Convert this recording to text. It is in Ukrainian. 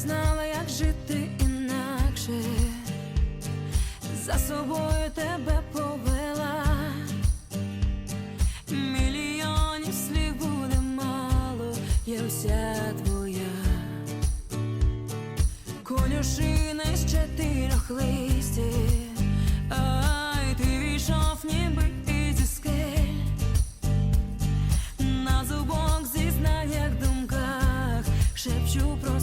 знала, як жити інакше, за собою тебе повела, мільйонів слів буде мало, є вся твоя, конюшина з чотирьох листів, ай ти війшов, ніби на зубок зі думках шепчу про.